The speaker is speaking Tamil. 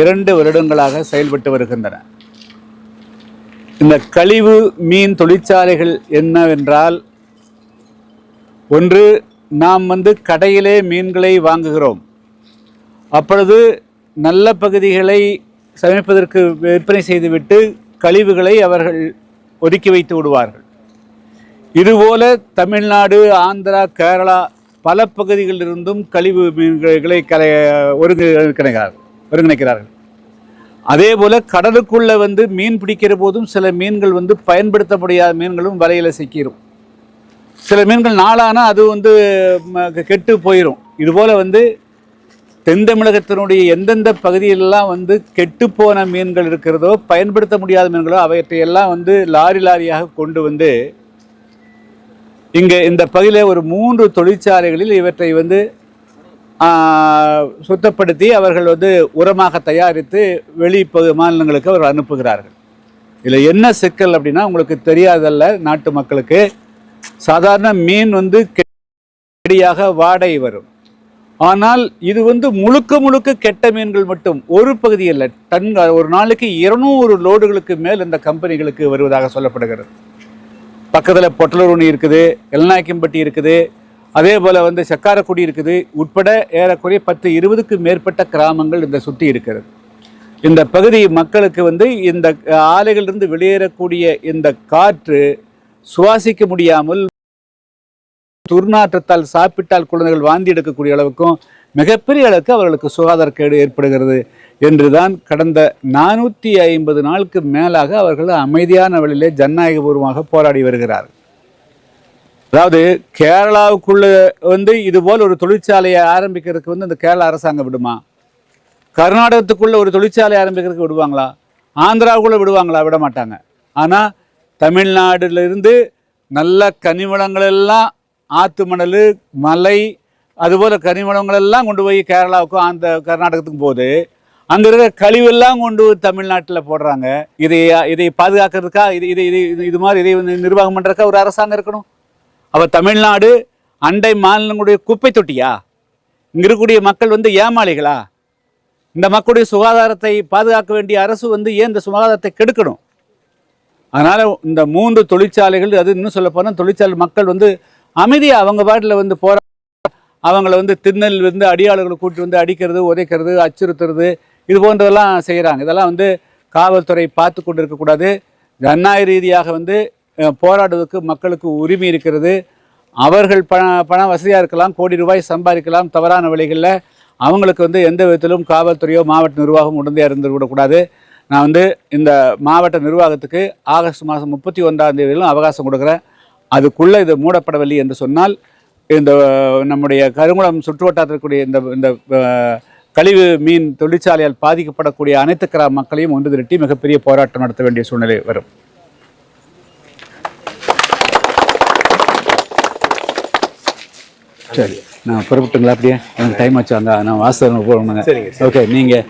இரண்டு வருடங்களாக செயல்பட்டு வருகின்றன. இந்த கழிவு மீன் தொழிற்சாலைகள் என்னவென்றால் ஒன்று நாம் வந்து கடையிலே மீன்களை வாங்குகிறோம். அப்பொழுது நல்ல பகுதிகளை சமைப்பதற்கு விற்பனை செய்துவிட்டு கழிவுகளை அவர்கள் ஒதுக்கி வைத்து விடுவார்கள். இதுபோல தமிழ்நாடு ஆந்திரா கேரளா பல பகுதிகளிலிருந்தும் கழிவு மீன்களை கலை ஒருங்கிணைக்கிறார்கள். ஒருங்கிணைக்கிறார்கள். அதே போல கடலுக்குள்ள வந்து மீன் பிடிக்கிற போதும் சில மீன்கள் வந்து பயன்படுத்த முடியாத மீன்களும் வலையில சிக்கிரும். சில மீன்கள் நாளானா அது வந்து ம, கெட்டு போயிடும் இதுபோல வந்து தென் தமிழகத்தினுடைய எந்தெந்த பகுதியிலெல்லாம் வந்து கெட்டுப்போன மீன்கள் இருக்கிறதோ பயன்படுத்த முடியாத மீன்களோ அவற்றையெல்லாம் வந்து லாரி லாரியாக கொண்டு வந்து இங்கே இந்த பகுதியில் ஒரு மூன்று தொழிற்சாலைகளில் இவற்றை வந்து சுத்தப்படுத்தி அவர்கள் வந்து உரமாக தயாரித்து வெளி பகு- மாநிலங்களுக்கு அவர்கள் அனுப்புகிறார்கள். இதில் என்ன சிக்கல் அப்படின்னா உங்களுக்கு தெரியாதல்ல நாட்டு மக்களுக்கு. சாதாரண மீன் வந்து கெடியாக வாடை வரும். ஆனால் இது வந்து முழுக்க முழுக்க கெட்ட மீன்கள் மட்டும் ஒரு பகுதி இல்லை டன் ஒரு நாளைக்கு இருநூறு லோடுகளுக்கு மேல் இந்த கம்பெனிகளுக்கு வருவதாக சொல்லப்படுகிறது. பக்கத்தில் பொட்டலூர் ஒன்று இருக்குது எல்நாயக்கம்பட்டி இருக்குது அதே போல் வந்து சக்காரக்குடி இருக்குது. உட்பட ஏறக்குறைய பத்து இருபதுக்கு மேற்பட்ட கிராமங்கள் இந்த சுற்றி இருக்கிறது. இந்த பகுதி மக்களுக்கு வந்து இந்த ஆலைகளிலிருந்து வெளியேறக்கூடிய இந்த காற்று சுவாசிக்க முடியாமல் துர்நாற்றத்தால் சாப்பிட்டால் குழந்தைகள் வாந்தி எடுக்கக்கூடிய அளவுக்கும் மிகப்பெரிய அளவுக்கு அவர்களுக்கு சுகாதார கேடு ஏற்படுகிறது என்றுதான் கடந்த நானூற்றி ஐம்பது நாளுக்கு மேலாக அவர்கள் அமைதியான வழியிலே ஜனநாயகபூர்வமாக போராடி வருகிறார்கள். அதாவது கேரளாவுக்குள்ள வந்து இது போல் ஒரு தொழிற்சாலையை ஆரம்பிக்கிறதுக்கு வந்து இந்த கேரளா அரசாங்கம் விடுமா? கர்நாடகத்துக்குள்ள ஒரு தொழிற்சாலை ஆரம்பிக்கிறதுக்கு விடுவாங்களா? ஆந்திராவுக்குள்ள விடுவாங்களா? விட மாட்டாங்க ஆனால் தமிழ்நாடுலேருந்து நல்ல கனிவளங்கள் எல்லாம் ஆற்று மணல் மலை அதுபோல் கனிவளங்கள் எல்லாம் கொண்டு போய் கேரளாவுக்கும் அந்த கர்நாடகத்துக்கும் போகுது. அங்கே இருக்கிற கழிவெல்லாம் கொண்டு தமிழ்நாட்டில் போடுறாங்க. இதை இதை பாதுகாக்கிறதுக்கா? இது இது இது இது- இது மாதிரி இதை வந்து நிர்வாகம் பண்ணுறதுக்கா ஒரு அரசாங்கம் இருக்கணும்? அப்போ தமிழ்நாடு அண்டை மாநிலங்களுடைய குப்பை தொட்டியா? இங்கே இருக்கக்கூடிய மக்கள் வந்து ஏமாளிகளா? இந்த மக்களுடைய சுகாதாரத்தை பாதுகாக்க வேண்டிய அரசு வந்து ஏன் இந்த சுகாதாரத்தை கெடுக்கணும்? அதனால் இந்த மூன்று தொழிற்சாலைகள் அது இன்னும் சொல்ல போனால் தொழிற்சாலை மக்கள் வந்து அமைதியாக அவங்க பாட்டில் வந்து போகிற அவங்கள வந்து திருநெல் வந்து அடியாளர்களை கூட்டி வந்து அடிக்கிறது உதைக்கிறது அச்சுறுத்துறது இது போன்றதெல்லாம் செய்கிறாங்க இதெல்லாம் வந்து காவல்துறை பார்த்து கொண்டு இருக்கக்கூடாது ஜனநாயக ரீதியாக வந்து போராடுவதற்கு மக்களுக்கு உரிமை இருக்கிறது. அவர்கள் பண பண வசதியாக இருக்கலாம் கோடி ரூபாய் சம்பாதிக்கலாம் தவறான வழிகளில் அவங்களுக்கு வந்து எந்த விதத்திலும் காவல்துறையோ மாவட்ட நிர்வாகம் உடந்தையாக இருந்து விடக்கூடாது நான் வந்து இந்த மாவட்ட நிர்வாகத்துக்கு ஆகஸ்ட் மாதம் முப்பத்தி ஒன்றாம் தேதியிலும் அவகாசம் கொடுக்குறேன். அதுக்குள்ளே இது மூடப்படவில்லை என்று சொன்னால் இந்த நம்முடைய கருங்குளம் சுற்றுவட்டாரத்தில் இருக்கக்கூடிய இந்த இந்த கழிவு மீன் தொழிற்சாலையால் பாதிக்கப்படக்கூடிய அனைத்து கிராம மக்களையும் ஒன்று திரட்டி மிகப்பெரிய போராட்டம் நடத்த வேண்டிய சூழ்நிலை வரும். சரி நான் புறப்பட்டுங்களா அப்படியே? எனக்கு டைம் ஆச்சு அங்கே நான் வாசல் போகணுங்க. ஓகே நீங்கள்